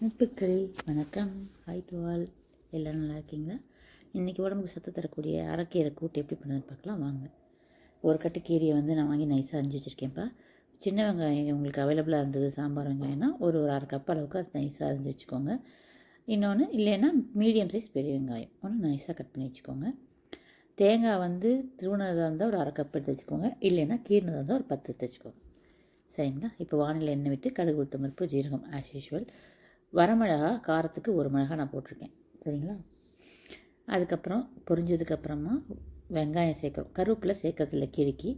நட்புக்களே வணக்கம். Hi to all எல்லோரும் நல்லா இருக்கீங்களா? இன்றைக்கி உடம்புக்கு சத்து தரக்கூடிய அரைக்கீரை கூட்டு எப்படி பண்ணுறதுன்னு பார்க்கலாம். வாங்க. ஒரு கட்டு கீரையை வந்து நான் வாங்கி நைஸாக அரிஞ்சு வச்சுருக்கேன்ப்பா. சின்ன வெங்காயம் உங்களுக்கு அவைலபிளாக இருந்தது சாம்பார் வெங்காயம்னா ஒரு ஒரு அரை கப் அளவுக்கு அது நைஸாக அரிஞ்சு வச்சுக்கோங்க. இன்னொன்று இல்லைன்னா மீடியம் சைஸ் பெரிய வெங்காயம். ஒன்று நைஸாக கட் பண்ணி வச்சுக்கோங்க. தேங்காய் வந்து திருவணதாக இருந்தால் ஒரு அரை கப் எடுத்து வச்சுக்கோங்க. இல்லைன்னா கீர்னதாக இருந்தால் ஒரு பத்து எடுத்து வச்சுக்கோங்க. சரிங்களா? இப்போ வானிலை எண்ணெய் விட்டு கடுகு உளுத்தம்பருப்பு ஜீரகம் ஆஸ் யூஷுவல் வரமிளகா காரத்துக்கு ஒரு மிளகா நான் போட்டிருக்கேன். சரிங்களா? அதுக்கப்புறம் பொரிஞ்சதுக்கப்புறமா வெங்காயம் சேர்க்குறோம் கருவேப்பிலை சேர்க்கறதில்ல கிறுக்கி.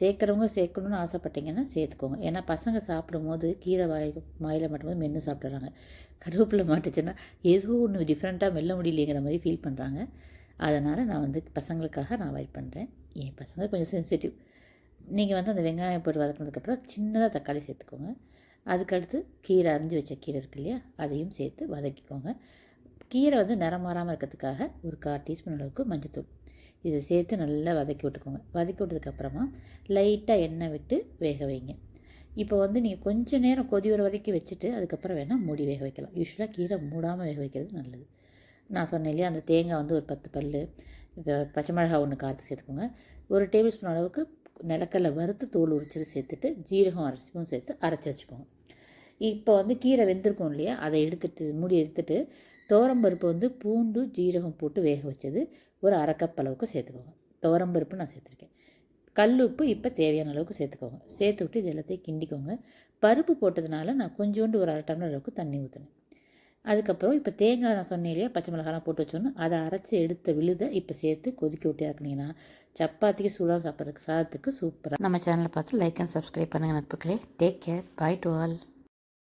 சேர்க்குறவங்க சேர்க்கணுன்னு ஆசைப்பட்டீங்கன்னா சேர்த்துக்கோங்க. ஏன்னா பசங்க சாப்பிடும்போது கீரை வாய் வாயில் மட்டும்போது மென்று சாப்பிட்றாங்க. கருவேப்பிலை மாட்டுச்சுன்னா ஏதோ ஒன்று டிஃப்ரெண்ட்டாக மெல்ல முடியலைங்கிற மாதிரி ஃபீல் பண்ணுறாங்க அதனால் நான் வந்து பசங்களுக்காக நான் அவாய்ட் பண்ணுறேன் என் பசங்க கொஞ்சம் சென்சிட்டிவ் நீங்கள் வந்து அந்த வெங்காயம் போட்டு வதக்கினதுக்கப்புறம் சின்னதாக தக்காளி சேர்த்துக்கோங்க. அதுக்கடுத்து கீரை அரிஞ்சு வச்ச கீரை இருக்கு இல்லையா அதையும் சேர்த்து வதக்கிக்கோங்க. கீரை வந்து நிறம் மாறாமல் இருக்கிறதுக்காக ஒரு கால் டீஸ்பூன் அளவுக்கு மஞ்சத்தூள். இதை சேர்த்து நல்லா வதக்கி விட்டுக்கோங்க. வதக்கி விட்டதுக்கப்புறமா லைட்டாக எண்ணெய் விட்டு வேக வைங்க. இப்போ வந்து நீங்கள் கொஞ்சம் நேரம் கொதி வர வதக்கி வச்சுட்டு அதுக்கப்புறம் வேணால் மூடி வேக வைக்கலாம். யூஸ்வலாக கீரை மூடாமல் வேக வைக்கிறது நல்லது. நான் சொன்னேன் இல்லையா அந்த தேங்காய் வந்து ஒரு பத்து பல் இப்போ பச்சை மிளகா ஒன்று காற்று சேர்த்துக்கோங்க. ஒரு டேபிள் ஸ்பூன் அளவுக்கு நிலக்கடலை வறுத்து தோல் உரிச்சது சேர்த்துட்டு ஜீரகம் அரை ஸ்பூன் சேர்த்து அரைச்சி வச்சுக்கோங்க இப்போ வந்து கீரை வெந்திருக்கோம் இல்லையா? அதை எடுத்துட்டு மூடி எடுத்துட்டு துவரம்பருப்பு வந்து பூண்டு ஜீரகம் போட்டு வேக வச்சது ஒரு அரை கப் அளவுக்கு சேர்த்துக்கோங்க. துவரம்பருப்பு நான் சேர்த்துருக்கேன். கல் உப்பு இப்போ தேவையான அளவுக்கு சேர்த்துக்கோங்க. சேர்த்து விட்டு இது எல்லாத்தையும் கிண்டிக்கோங்க. பருப்பு போட்டதுனால நான் கொஞ்சோண்டு ஒரு அரை டம்ளர் அளவுக்கு தண்ணி ஊற்றினேன் அதுக்கப்புறம் இப்போ தேங்காய் நான் சொன்னேன் இல்லையா பச்சை மிளகாலாம் போட்டு வச்சோன்னு அதை அரைச்சி எடுத்த விழுதை இப்போ சேர்த்து கொதிக்க விட்டு இறக்குனீங்கன்னா சப்பாத்திக்கு சூடாக சாப்பிட்றதுக்கு சாதத்துக்கு சூப்பராக நம்ம சேனலை பார்த்து லைக் அண்ட் சப்ஸ்கிரைப் பண்ணுங்கள் நட்புகளே. Take care bye to all